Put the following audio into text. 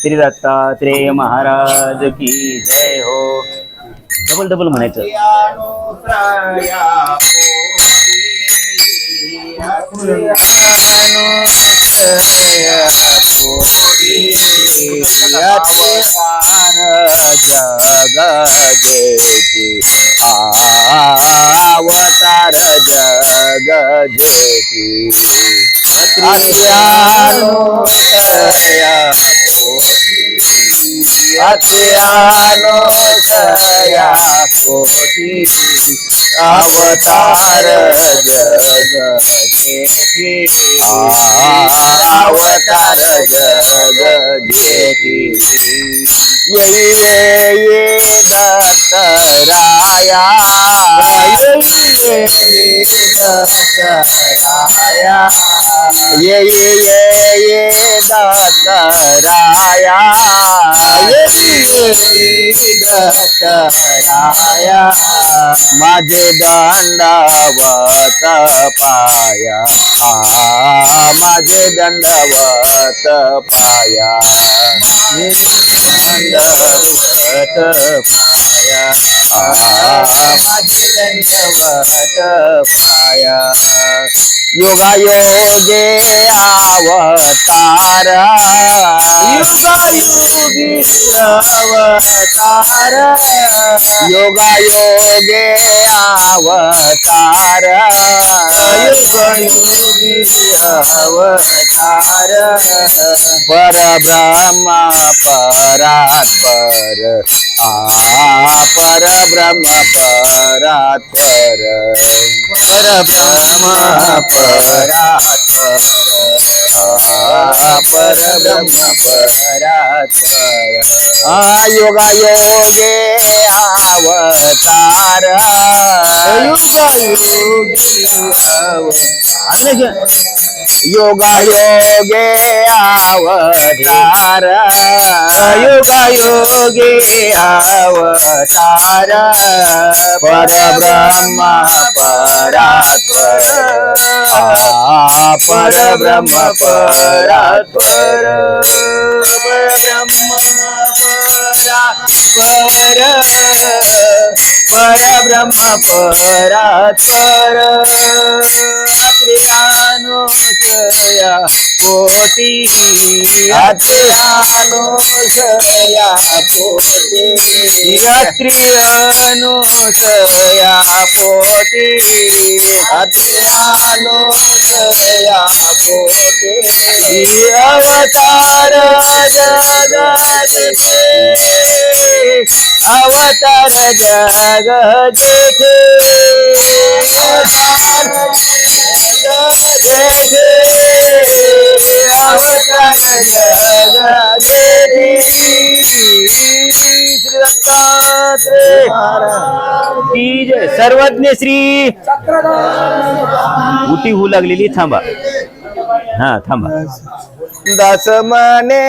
श्री दत्तात्रेय महाराज की जय हो. Double double म्हणायचं. अवतार जग जेती अज्ञानो तया अज्ञानो तया कोटी अवतार जग अवतार जग जेती ये ये ये दत्तराया ये ये ये दत्तराया ये ये माझे दंडवत पाया. आ माझे दंडवत पाया. दंडवत पाया. आ माझे दंडवत पाया. योगा योगे अवतार। योगा योगी अवतार। योगा योगे अवतार। योगा योगी अवतार। पर ब्रह्म परात पर आ पर ब्रह्म परात्पर पर ब्रह्म परात पर ब्रह्म परात योगा योगे अवतार योगा योगी अवतार योगा योगे अवतार। योगा योगे अवतार। पर ब्रह्म परात्पर। पर ब्रह्म परात्पर। पर ब्रह्म परात्पर। पर ब्रह्म परात्पर। कोटी अत्र्यानुसया कोटी अत्र्यानुसया कोटी अत्र्यानुसया कोटी अवतार जगदिते अवतार जग जेठे अवतार जय सर्वज्ञ श्री. उटी होऊ लागलेली थांबा. हा थांबा. दास मने